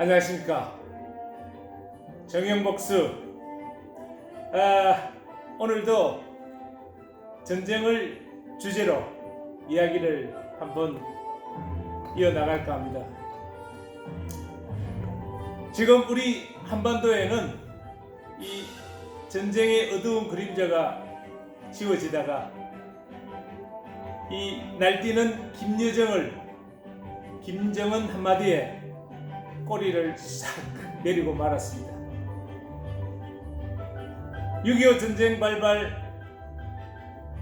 안녕하십니까. 정영복수. 아, 오늘도 전쟁을 주제로 이야기를 한번 이어나갈까 합니다. 지금 우리 한반도에는 이 전쟁의 어두운 그림자가 지워지다가 이 날뛰는 김여정을 김정은 한마디에 꼬리를 싹 내리고 말았습니다. 6.25 전쟁 발발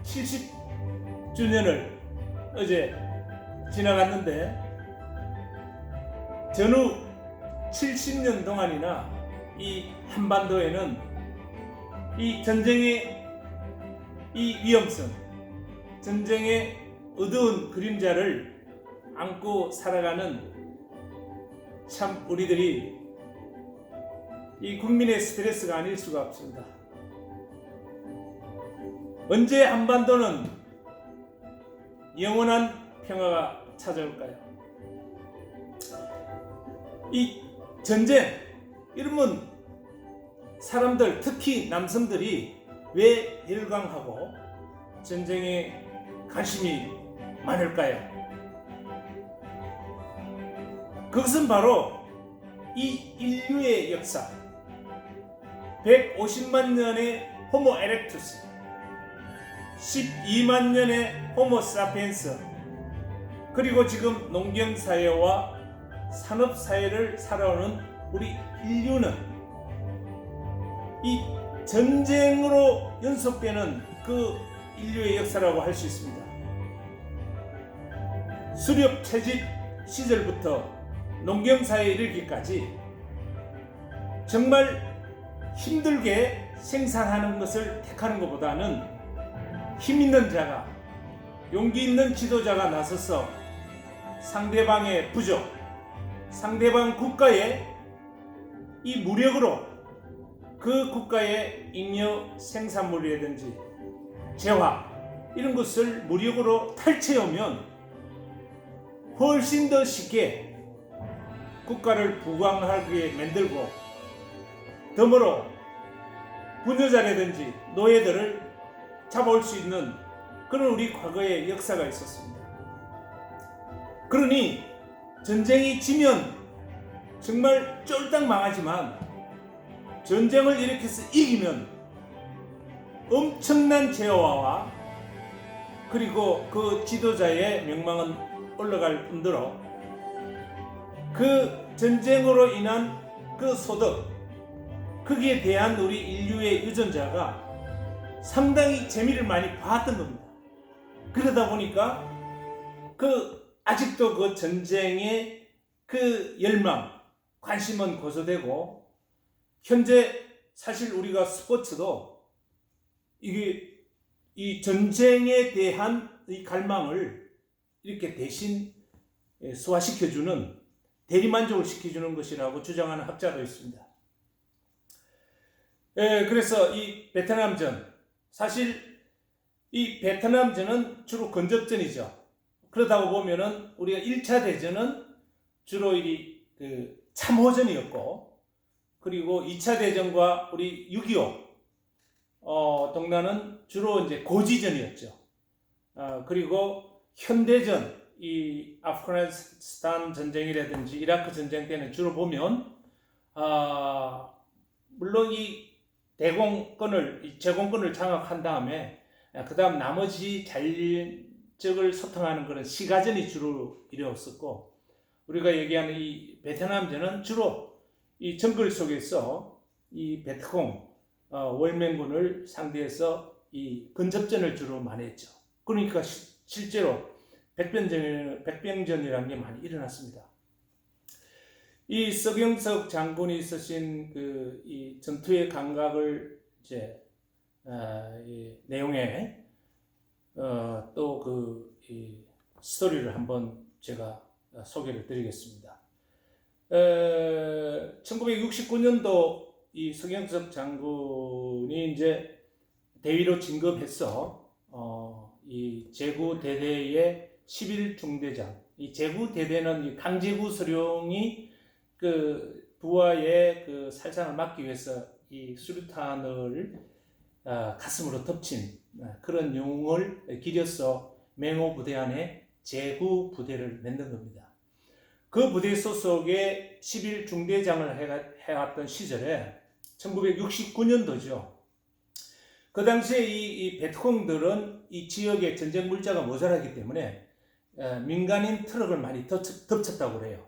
70주년을 어제 지나갔는데 전후 70년 동안이나 이 한반도에는 이 전쟁의 이 위험성, 전쟁의 어두운 그림자를 안고 살아가는 참 우리들이 이 국민의 스트레스가 아닐 수가 없습니다. 언제 한반도는 영원한 평화가 찾아올까요? 이 전쟁 이러면 사람들 특히 남성들이 왜 열광하고 전쟁에 관심이 많을까요? 그것은 바로 이 인류의 역사 150만 년의 호모 에렉투스 12만 년의 호모 사피엔스 그리고 지금 농경 사회와 산업 사회를 살아오는 우리 인류는 이 전쟁으로 연속되는 그 인류의 역사라고 할 수 있습니다. 수렵 채집 시절부터 농경사에 이르기까지 정말 힘들게 생산하는 것을 택하는 것보다는 힘 있는 자가 용기 있는 지도자가 나서서 상대방의 부족, 상대방 국가의 이 무력으로 그 국가의 잉여 생산물이라든지 재화 이런 것을 무력으로 탈취하면 훨씬 더 쉽게 국가를 부강하게 만들고 덤으로 부녀자라든지 노예들을 잡아올 수 있는 그런 우리 과거의 역사가 있었습니다. 그러니 전쟁이 지면 정말 쫄딱 망하지만 전쟁을 일으켜서 이기면 엄청난 재화와 그리고 그 지도자의 명망은 올라갈 뿐더러 그 전쟁으로 인한 그 소득 거기에 대한 우리 인류의 유전자가 상당히 재미를 많이 봤던 겁니다. 그러다 보니까 그 아직도 그 전쟁의 그 열망, 관심은 고조되고 현재 사실 우리가 스포츠도 이게 이 전쟁에 대한 이 갈망을 이렇게 대신 소화시켜주는 대리만족을 시켜주는 것이라고 주장하는 학자도 있습니다. 예, 그래서 이 베트남전 사실 이 베트남전은 주로 건접전이죠. 그러다 보면은 우리가 1차 대전은 주로 이 그 참호전이었고 그리고 2차 대전과 우리 6.25 어, 동란은 주로 이제 고지전이었죠. 어, 그리고 현대전 이 아프가니스탄 전쟁이라든지 이라크 전쟁 때는 주로 보면 아 물론 이 대공권을 이 제공권을 장악한 다음에 그 다음 나머지 잔적을 소통하는 그런 시가전이 주로 이루었었고 우리가 얘기하는 이 베트남전은 주로 이 정글 속에서 이 베트콩 어, 월맹군을 상대해서 이 근접전을 주로 많이 했죠. 그러니까 시, 실제로 백병전, 백병전이라는 게 많이 일어났습니다. 이 서경석 장군이 쓰신 그 이 전투의 감각을 이제 어, 이 내용에 어, 또그 스토리를 한번 제가 소개를 드리겠습니다. 어, 1969년도 이 서경석 장군이 이제 대위로 진급해서 어, 이 제구 대대의 11중대장. 이 제구 대대는 강제구 서령이 그 부하의 그 살상을 막기 위해서 이 수류탄을 아, 가슴으로 덮친 아, 그런 용을 기려서 맹호 부대 안에 제구 부대를 만든 겁니다. 그 부대 소속의 11 중대장을 해왔던 시절에 1969년도죠. 그 당시에 이, 이 베트콩들은 이 지역에 전쟁 물자가 모자라기 때문에 에, 민간인 트럭을 많이 덮쳤, 덮쳤다고 그래요.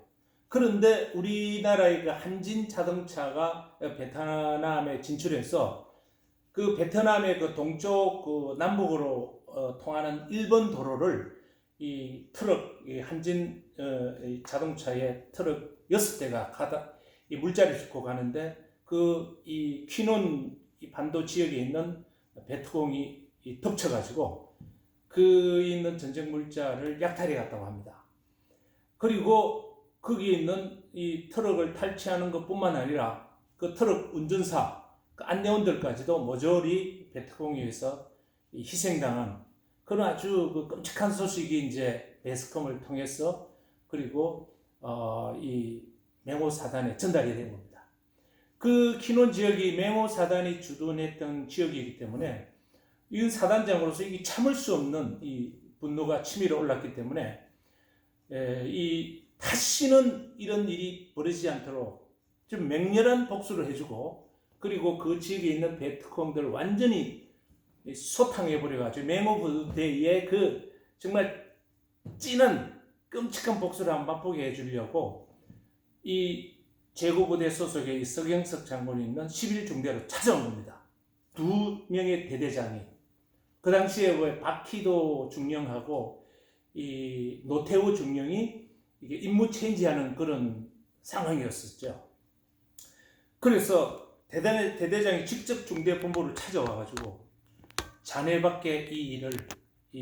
그런데 우리나라의 그 한진 자동차가 베트남에 진출해서 그 베트남의 그 동쪽 그 남북으로 어, 통하는 1번 도로를 이 트럭 이 한진 어, 이 자동차의 트럭 6대가 가다 이 물자를 싣고 가는데 그 이 퀴논 이 반도 지역에 있는 베트공이 이 덮쳐가지고 그 있는 전쟁 물자를 약탈해 갔다고 합니다. 그리고 거기에 있는 이 트럭을 탈취하는 것뿐만 아니라 그 트럭 운전사, 그 안내원들까지도 모조리 베트공에 의해서 이 희생당한 그런 아주 그 끔찍한 소식이 이제 베스컴을 통해서 그리고 어, 이 맹호 사단에 전달이 된 겁니다. 그 키논 지역이 맹호 사단이 주둔했던 지역이기 때문에 이 사단장으로서 이 참을 수 없는 이 분노가 치밀어 올랐기 때문에 에, 이 다시는 이런 일이 벌어지지 않도록 좀 맹렬한 복수를 해주고 그리고 그 지역에 있는 베트콩들 완전히 소탕해 버려가지고 맹호 부대의 그 정말 찌는 끔찍한 복수를 한번 맛보게 해주려고 이 제고부대 소속의 이 서경석 장군이 있는 11중대로 찾아온 겁니다. 두 명의 대대장이 그 당시에 왜 박희도 중령하고 이 노태우 중령이 이게 임무 체인지하는 그런 상황이었었죠. 그래서 대대, 대대장이 직접 중대 본부를 찾아와가지고 자네밖에 이 일을 이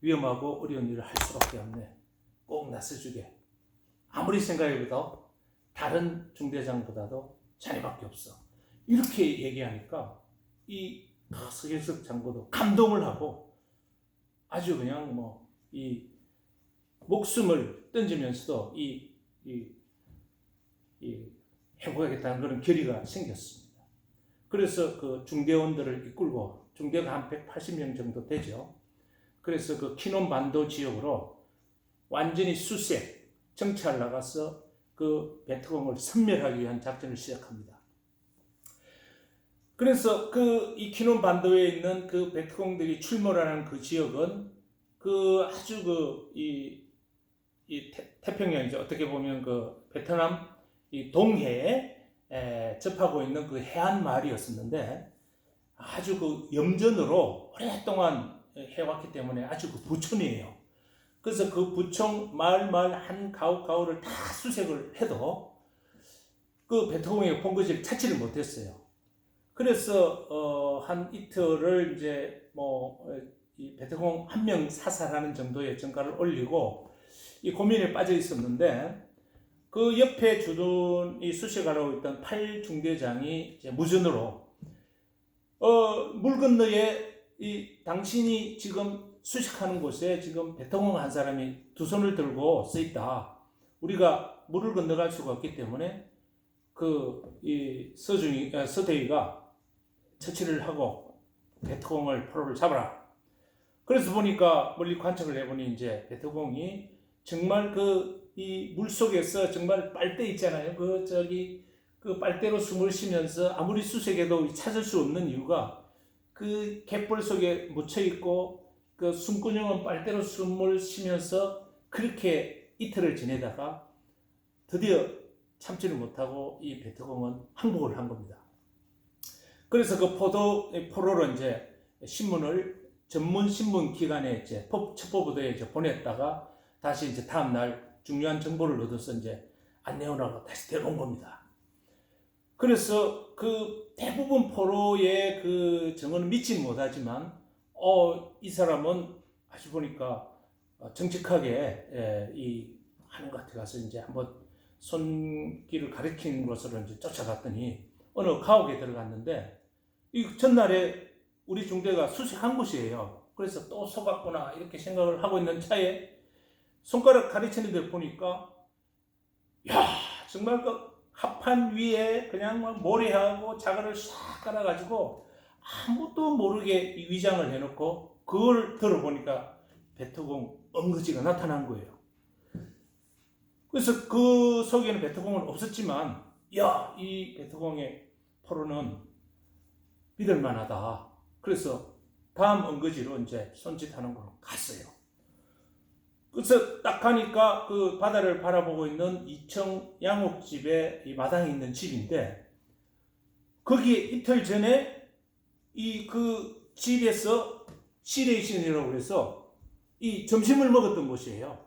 위험하고 어려운 일을 할 수밖에 없네. 꼭 나서주게. 아무리 생각해봐도 다른 중대장보다도 자네밖에 없어. 이렇게 얘기하니까 이 서경석 장군도 감동을 하고 아주 그냥 뭐 이 목숨을 던지면서도 이, 이, 이 해보겠다는 그런 결의가 생겼습니다. 그래서 그 중대원들을 이끌고 중대가 한 180명 정도 되죠. 그래서 그 키논 반도 지역으로 완전히 수색 정찰 나가서 그 베트콩을 섬멸하기 위한 작전을 시작합니다. 그래서 그 이 키논 반도에 있는 그 베트콩들이 출몰하는 그 지역은 그 아주 그 이 이 태평양이죠. 어떻게 보면 그 베트남 이 동해에 에, 접하고 있는 그 해안 마을이었었는데 아주 그 염전으로 오랫동안 해왔기 때문에 아주 그 부촌이에요. 그래서 그 부촌 마을 마을 한 가옥 가옥을 다 수색을 해도 그 베트콩의 본거지를 찾지를 못했어요. 그래서 어, 한 이틀을 이제 뭐이 베트콩 한 명 사살하는 정도의 정가를 올리고 이 고민에 빠져 있었는데 그 옆에 주둔 이 수색하러 있던 팔 중대장이 무전으로 어 물 건너에 이 당신이 지금 수색하는 곳에 지금 베트콩 한 사람이 두 손을 들고 서 있다. 우리가 물을 건너갈 수가 없기 때문에 그 이 서중이 아, 서대위가 처치를 하고 베트콩을 포로를 잡아라. 그래서 보니까 멀리 관측을 해보니 이제 베트콩이 정말 그 이 물속에서 정말 빨대 있잖아요. 그 저기 그 빨대로 숨을 쉬면서 아무리 수색해도 찾을 수 없는 이유가 그 갯벌 속에 묻혀 있고 그 숨구멍은 빨대로 숨을 쉬면서 그렇게 이틀을 지내다가 드디어 참지를 못하고 이 베트콩은 항복을 한 겁니다. 그래서 그 포도 포로로 이제 신문을 전문 신문 기관에 이제 첩보부대에 이제 보냈다가 다시 이제 다음 날 중요한 정보를 얻어서 이제 안내원하고 다시 데려온 겁니다. 그래서 그 대부분 포로의 그 정언은 믿지 못하지만 어 이 사람은 아주 보니까 정직하게 예, 이 하는 것 같아서 이제 한번 손길을 가리킨 것으로 이제 쫓아갔더니 어느 가옥에 들어갔는데 이 전날에 우리 중대가 수색한 곳이에요. 그래서 또 속았구나 이렇게 생각을 하고 있는 차에 손가락 가리치는 데 보니까 야 정말 그 합판 위에 그냥 막 모래하고 자갈을 싹 깔아가지고 아무도 모르게 이 위장을 해놓고 그걸 들어보니까 베트공 엉거지가 나타난 거예요. 그래서 그 속에는 베트공은 없었지만 야 이 베트공의 포로는 믿을 만하다. 그래서 다음 엉거지로 이제 손짓하는 걸로 갔어요. 그래서 딱 가니까 그 바다를 바라보고 있는 이청 양옥집에 이 마당에 있는 집인데 거기에 이틀 전에 이 그 집에서 시레이신이라고 해서 이 점심을 먹었던 곳이에요.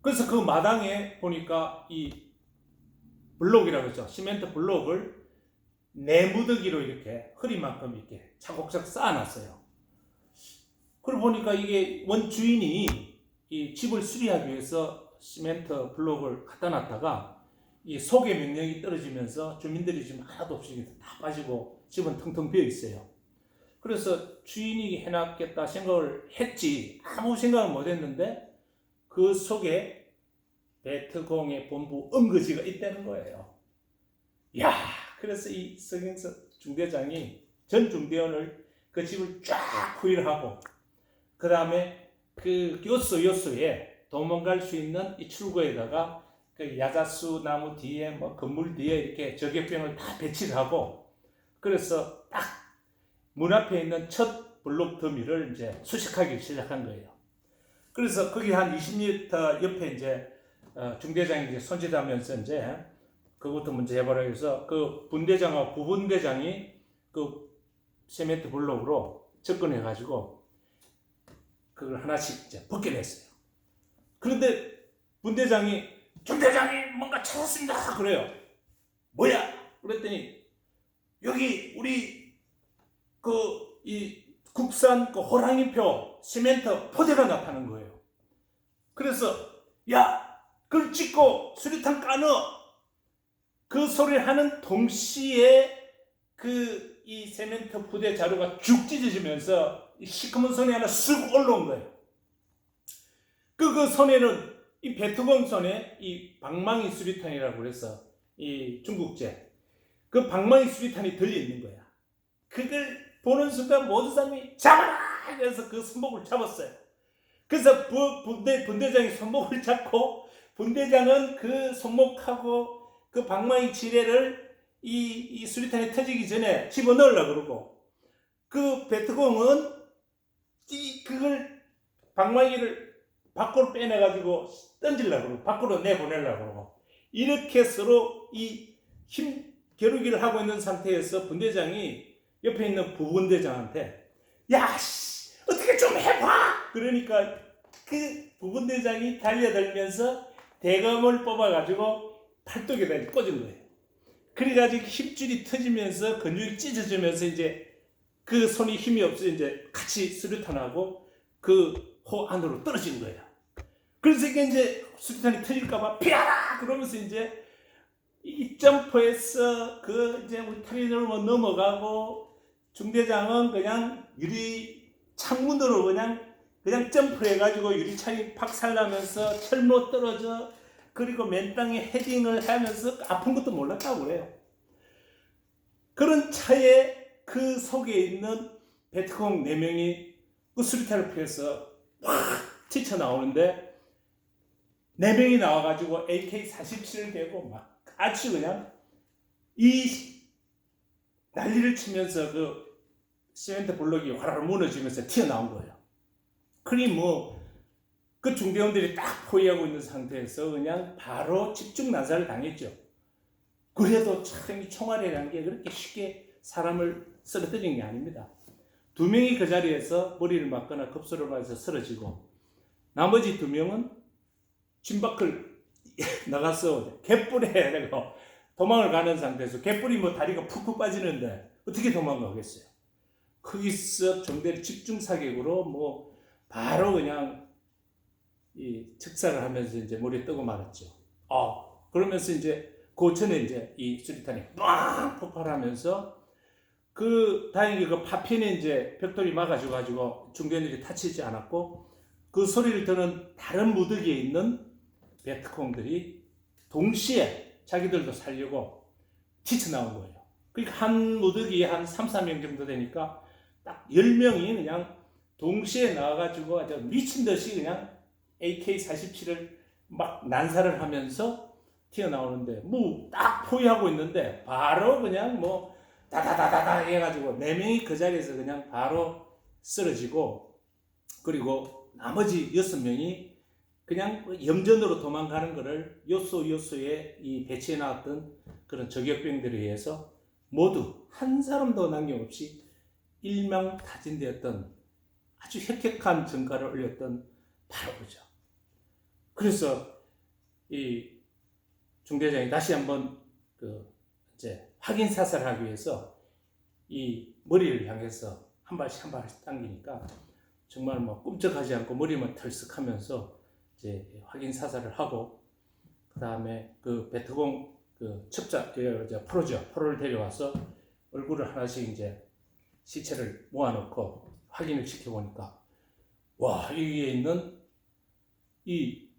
그래서 그 마당에 보니까 이 블록이라고 했죠. 시멘트 블록을 네무더기로 이렇게 허리만큼 이렇게 차곡차곡 쌓아놨어요. 그러고 보니까 이게 원주인이 이 집을 수리하기 위해서 시멘트 블록을 갖다 놨다가 이 속의 명령이 떨어지면서 주민들이 지금 하나도 없이 다 빠지고 집은 텅텅 비어 있어요. 그래서 주인이 해놨겠다 생각을 했지 아무 생각을 못 했는데 그 속에 베트공의 본부 은거지가 있다는 거예요. 야, 그래서 이 서경석 중대장이 전 중대원을 그 집을 쫙 후일하고 그 다음에 그 요소 요소에 도망갈 수 있는 이 출구에다가 그 야자수 나무 뒤에 뭐 건물 뒤에 이렇게 저격병을 다 배치를 하고 그래서 딱 문 앞에 있는 첫 블록 더미를 이제 수색하기 시작한 거예요. 그래서 거기 한 20m 옆에 이제 어, 중대장이 이제 손짓하면서 이제 그것도 문제 해보라 해서 그 분대장하고 부분대장이 그 세멘트 블록으로 접근해 가지고 그걸 하나씩 이제 벗겨냈어요. 그런데 분대장이 중대장이 뭔가 찾았습니다. 그래요. 뭐야? 그랬더니 여기 우리 그 이 국산 그 호랑이표 시멘트 포대가 나타난 거예요. 그래서 야 그걸 찍고 수리탄 까넣어 그 소리를 하는 동시에 그 이 세멘트 부대 자루가 쭉 찢어지면서 이 시커먼 손이 하나 쓱 올라온 거예요. 그, 그 손에는 이 베트공 손에 이 방망이 수리탄이라고 그래서 이 중국제 그 방망이 수리탄이 들려 있는 거야. 그걸 보는 순간 모든 사람이 잡아라! 그래서 그 손목을 잡았어요. 그래서 부, 분대, 분대장이 손목을 잡고 분대장은 그 손목하고 그 방망이 지뢰를 이, 이 수리탄이 터지기 전에 집어넣으려고 그러고 그 베트공은 이 그걸 방망이를 밖으로 빼내가지고 던지려고 그러고 밖으로 내보내려고 그러고 이렇게 서로 이 힘 겨루기를 하고 있는 상태에서 분대장이 옆에 있는 부분대장한테 야 씨, 어떻게 좀 해봐! 그러니까 그 부분대장이 달려들면서 대검을 뽑아가지고 팔뚝에 다 꽂은 거예요. 그래가지고 힘줄이 터지면서 근육이 찢어지면서 이제 그 손이 힘이 없어 이제 같이 수류탄하고 그 호 안으로 떨어진 거예요. 그래서 이게 이제 수류탄이 터질까봐 피하라 그러면서 이제 이 점프해서 그 이제 우리 탈의를 뭐 넘어가고 중대장은 그냥 유리 창문으로 그냥 그냥 점프해가지고 유리창이 박살나면서 철로 떨어져 그리고 맨 땅에 헤딩을 하면서 아픈 것도 몰랐다고 그래요. 그런 차에 그 속에 있는 베트콩 4명이 그 수리탄을 피해서 확 튀쳐나오는데 4명이 나와가지고 AK-47을 대고 막 아주 그냥 이 난리를 치면서 그 시멘트 블록이 화라락 무너지면서 튀어나온 거예요. 그니 뭐, 그 중대원들이 딱 포위하고 있는 상태에서 그냥 바로 집중 난사를 당했죠. 그래도 참이 총알이라는 게 그렇게 쉽게 사람을 쓰러뜨리는 게 아닙니다. 두 명이 그 자리에서 머리를 맞거나 급소를 맞아서 쓰러지고, 나머지 두 명은 진 밖을 나가서 내가 도망을 가는 상태에서 개뿔이 뭐 다리가 푹푹 빠지는데 어떻게 도망가겠어요? 거기서 정대를 집중 사격으로 뭐 바로 그냥 이 즉사를 하면서 이제 머리에 뜨고 말았죠. 어, 그러면서 이제 고천에 이제 이 수리탄이 빵 폭발하면서 그 다행히 그 파편에 이제 벽돌이 막아줘 가지고 중대원들이 다치지 않았고 그 소리를 듣는 다른 무더기에 있는 베트콩들이 동시에 자기들도 살려고 튀쳐나온 거예요. 그러니까 한 무더기 한 3, 4명 정도 되니까 딱 10명이 그냥 동시에 나와가지고 아주 미친 듯이 그냥 AK-47을 막 난사를 하면서 튀어나오는데 뭐 딱 포위하고 있는데 바로 그냥 뭐 다다다다다 해가지고 네 명이 그 자리에서 그냥 바로 쓰러지고 그리고 나머지 여섯 명이 그냥 염전으로 도망가는 것을 요소 요소에 이 배치해 놨던 그런 저격병들에 의해서 모두 한 사람도 남김없이 일명타진되었던 아주 혁혁한 전가를 올렸던 바로 그죠. 그래서 이 중대장이 다시 한번 그 이제 확인 사살을 하기 위해서 이 머리를 향해서 한 발씩 한 발씩 당기니까 정말 뭐 꿈쩍하지 않고 머리만 털썩하면서 이제 확인 사살을 하고 그 다음에 그 베트공 그 첩자 그 이제 프로죠. 프로를 데려와서 얼굴을 하나씩 이제 시체를 모아놓고 확인을 시켜보니까 와 여기에 있는 이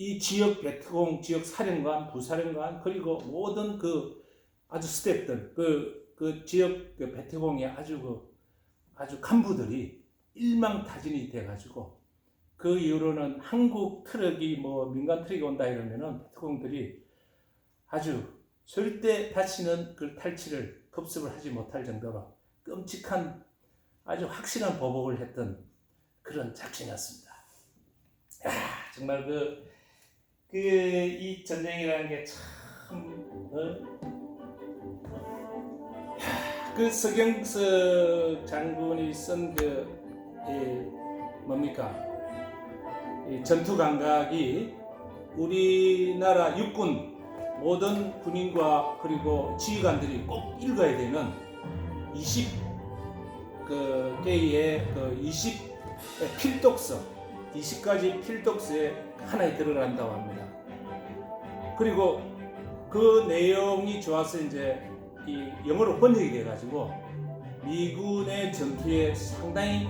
이 지역 베트공 지역 사령관, 부사령관 그리고 모든 그 아주 스태프들 그, 그 지역 그 베트공의 아주 그 아주 간부들이 일망타진이 돼가지고 그 이후로는 한국 트럭이 뭐 민간 트럭이 온다 이러면은 베트공들이 아주 절대 다시는 그 탈취를 급습을 하지 못할 정도로 끔찍한 아주 확실한 보복을 했던 그런 작전이었습니다. 야, 정말 그 그 이 전쟁이라는 게 참 어? 그 서경석 장군이 쓴그 뭡니까 이 전투 감각이 우리나라 육군 모든 군인과 그리고 지휘관들이 꼭 읽어야 되는 20 그 개의 그 20 필독서 20가지 필독서에 하나에 들어간다고 합니다. 그리고 그 내용이 좋아서 이제 이 영어로 번역이 돼가지고 미군의 전투에 상당히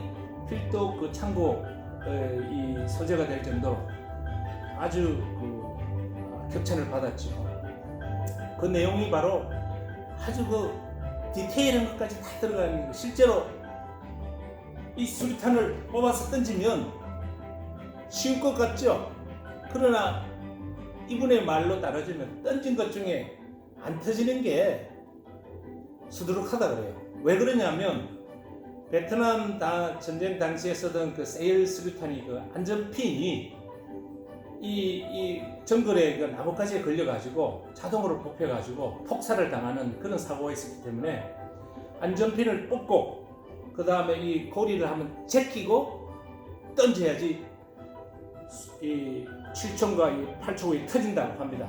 필독 그 참고 어, 이 소재가 될 정도로 아주 그 격찬을 받았죠. 그 내용이 바로 아주 그 디테일한 것까지 다 들어가는 거. 실제로 이 수류탄을 뽑아서 던지면 쉬울 것 같죠? 그러나 이분의 말로 따라주면 던진 것 중에 안 터지는 게 수두룩하다 그래요. 왜 그러냐면 베트남 다 전쟁 당시에 쓰던 그 세일 수류탄이 그 안전핀이 이, 이 정글에 그 나뭇가지에 걸려가지고 자동으로 뽑혀가지고 폭사를 당하는 그런 사고가 있었기 때문에 안전핀을 뽑고 그 다음에 이 고리를 한번 제끼고 던져야지 이 7촌과 이 8촌이 터진다고 합니다.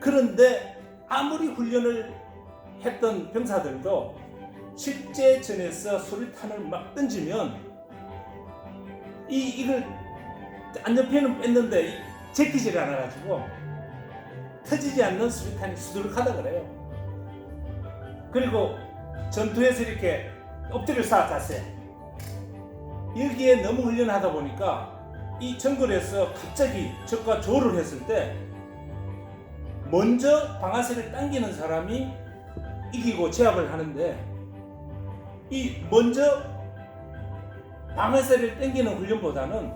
그런데 아무리 훈련을 했던 병사들도 실제 전에서 수류탄을 막 던지면 이 이걸 안전핀은 뺐는데 제끼질 않아가지고 터지지 않는 수류탄이 수두룩하다 그래요. 그리고 전투에서 이렇게 엎드려 쏴 자세 여기에 너무 훈련하다 보니까 이 정글에서 갑자기 적과 조를 했을 때 먼저 방아쇠를 당기는 사람이 이기고 제압을 하는데 이 먼저 방아쇠를 당기는 훈련보다는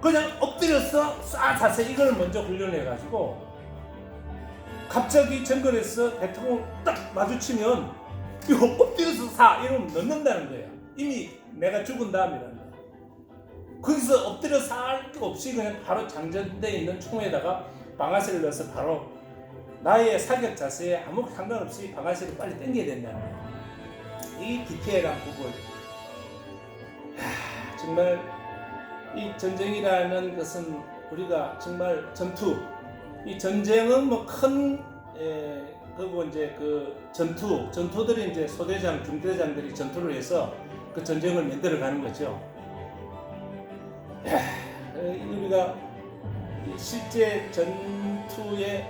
그냥 엎드려서 쏴 자세 이걸 먼저 훈련해 가지고 갑자기 정글에서 대통령 딱 마주치면 이거 엎드려서 사 이러면 넣는다는 거야 이미 내가 죽은 다음이라는 거기서 엎드려 살게 없이 그냥 바로 장전돼 있는 총에다가 방아쇠를 넣어서 바로 나의 사격 자세에 아무 상관없이 방아쇠를 빨리 당겨야 된다는 거야 이 디테일한 부분. 하, 정말 이 전쟁이라는 것은 우리가 정말 전투. 이 전쟁은 뭐큰 그리고 이제 그 전투. 전투들이 이제 소대장 중대장들이 전투를 해서 그 전쟁을 만들어 가는 거죠. 야, 우리가 이 실제 전투의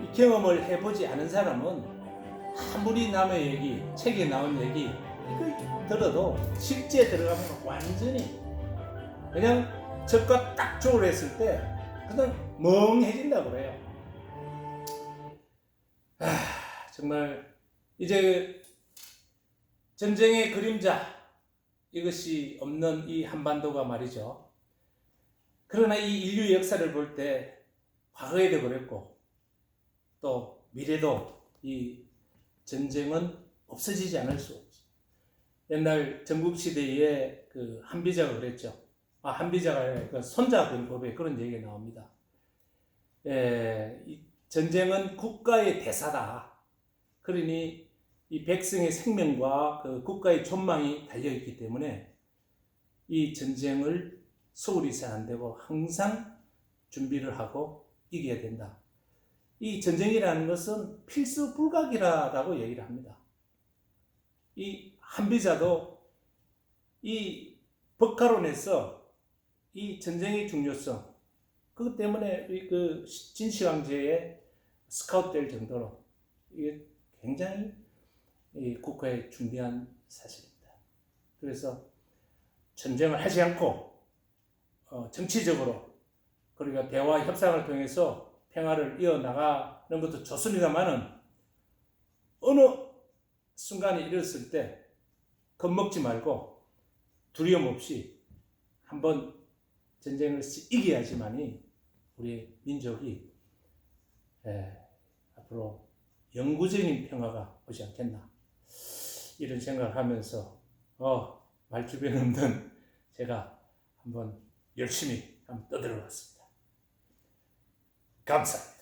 이 경험을 해보지 않은 사람은 아무리 남의 얘기, 책에 나온 얘기 이걸 들어도 실제 들어가면 완전히 그냥 적과 딱 조를 했을 때 그냥 멍해진다 그래요. 아, 정말 이제 전쟁의 그림자 이것이 없는 이 한반도가 말이죠. 그러나 이 인류 역사를 볼 때 과거에도 그랬고 또 미래도 이 전쟁은 없어지지 않을 수 없죠. 옛날 전국 시대에 그 한비자가 그랬죠. 아 한비자가 그 손자병법에 그런 얘기가 나옵니다. 예, 이 전쟁은 국가의 대사다. 그러니 이 백성의 생명과 그 국가의 존망이 달려 있기 때문에 이 전쟁을 소홀히 해서 안 되고 항상 준비를 하고 이겨야 된다. 이 전쟁이라는 것은 필수 불가기라고 얘기를 합니다. 이 한비자도 이 법가론에서 이 전쟁의 중요성 그것 때문에 이그 진시황제에 스카우트 될 정도로 이게 굉장히 이 국가에 중대한 사실입니다. 그래서 전쟁을 하지 않고 어, 정치적으로 그리고 대화 협상을 통해서 평화를 이어나가는 것도 좋습니다만은 어느 순간이 이랬을 때 겁먹지 말고 두려움 없이 한번 전쟁을 이겨야지만이 우리 민족이 에, 앞으로 영구적인 평화가 오지 않겠나 이런 생각을 하면서 어, 말주변 없는 제가 한번 열심히 한번 떠들어 봤습니다. 감사합니다.